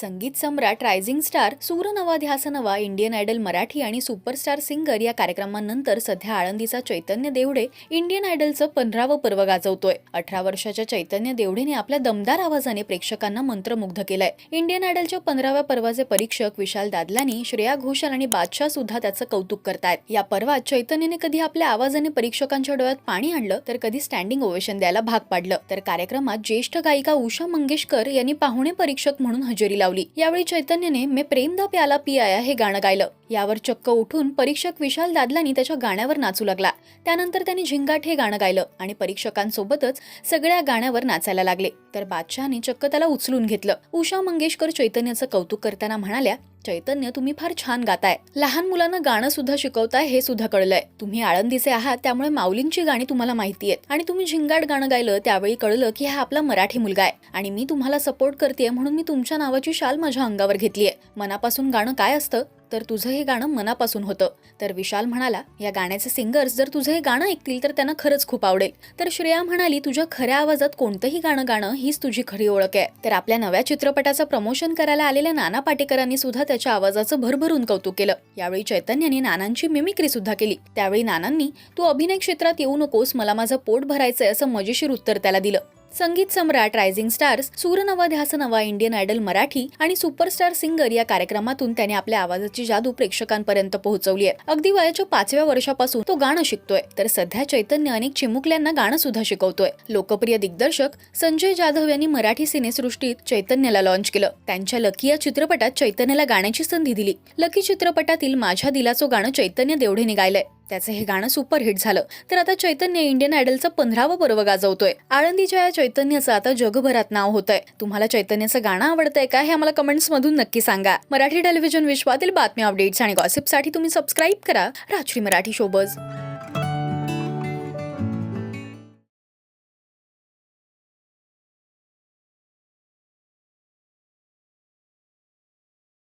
संगीत सम्राट rising star सूर नवा ध्यास नवा इंडियन आयडल मराठी आणि सुपरस्टार सिंगर या कार्यक्रमानंतर सध्या आळंदीचा चैतन्य देवडे इंडियन आयडलचं पंधरावं पर्व गाजवतोय. अठरा वर्षाच्या चैतन्य देवडेने आपल्या दमदार आवाजाने प्रेक्षकांना मंत्रमुग्ध केलाय. इंडियन आयडलच्या पंधराव्या पर्वाचे परीक्षक विशाल दादलानी श्रेया घोषाल आणि बादशाह सुद्धा त्याचं कौतुक करतायत. या पर्वात चैतन्यने कधी आपल्या आवाजाने परीक्षकांच्या डोळ्यात पाणी आणलं तर कधी स्टँडिंग ओवेशन द्यायला भाग पाडलं. तर कार्यक्रमात ज्येष्ठ गायिका उषा मंगेशकर यांनी पाहुणे परीक्षक म्हणून हजेरी लावली. यावेळी चैतन्यने मे प्रेमदा प्याला पी आया हे गाणं गायलं. यावर चक्क उठून परीक्षक विशाल दादलानी त्याच्या गाण्यावर नाचू लागला. त्यानंतर त्यांनी झिंगाट हे गाणं गायलं आणि परीक्षकांसोबतच सगळ्या गाण्यावर नाचायला लागले. तर बादशहाने चक्क त्याला उचलून घेतलं. उषा मंगेशकर चैतन्याचं कौतुक करताना म्हणाल्या चैतन्य तुम्ही फार छान गाताय. लहान मुलांना गाणं सुद्धा शिकवताय हे सुद्धा कळलंय. तुम्ही आळंदीचे आहात त्यामुळे माऊलींची गाणी तुम्हाला माहिती आहेत. आणि तुम्ही झिंगाट गाणं गायलं त्यावेळी कळलं की हा आपला मराठी मुलगा आहे. आणि मी तुम्हाला सपोर्ट करते म्हणून मी तुमच्या नावाची शाल माझ्या अंगावर घेतलीये. मनापासून गाणं काय असतं? तर तुझं हे गाणं मनापासून होतं. तर विशाल म्हणाला या गाण्याचे सिंगर्स जर तुझं हे गाणं ऐकतील तर त्यांना खरंच खूप आवडेल. तर श्रेया म्हणाली तुझ्या खऱ्या आवाजात कोणतंही गाणं गाणं हीच तुझी खरी ओळख आहे. तर आपल्या नव्या चित्रपटाचं प्रमोशन करायला आलेल्या नाना पाटेकरांनी सुद्धा त्याच्या आवाजाचं भरभरून कौतुक केलं. यावेळी चैतन्याने नानांची मिमिक्री सुद्धा केली. त्यावेळी नानांनी तू अभिनय क्षेत्रात येऊ नकोस मला माझं पोट भरायचंय असं मजेशीर उत्तर त्याला दिलं. संगीत सम्राट रायझिंग स्टार्स सूर नवा ध्यास नवा इंडियन आयडल मराठी आणि सुपरस्टार सिंगर या कार्यक्रमातून त्याने आपल्या आवाजाची जादू प्रेक्षकांपर्यंत पोहोचवली आहे. अगदी वयाच्या पाचव्या वर्षापासून तो गाणं शिकतोय. तर सध्या चैतन्य अनेक चिमुकल्यांना गाणं सुद्धा शिकवतोय. लोकप्रिय दिग्दर्शक संजय जाधव यांनी मराठी सिनेसृष्टीत चैतन्याला लॉन्च केलं. त्यांच्या लकी या चित्रपटात चैतन्याला गाण्याची संधी दिली. लकी चित्रपटातील माझ्या दिलाचं गाणं चैतन्य देवढेने गायलंय त्याचं हे गाणं सुपरहिट झालं. तर आता चैतन्य इंडियन आयडलचं पंधरावं पर्व गाजवतोय. आळंदीच्या या चैतन्याचं आता जगभरात नाव होतंय. तुम्हाला चैतन्याचं गाणं आवडतंय का हे आम्हाला कमेंट्स मधून नक्की सांगा. मराठी टेलिव्हिजन विश्वातील बातम्या अपडेट्स आणि गॉसिपसाठी तुम्ही सबस्क्राईब करा. राजश्री मराठी शोबज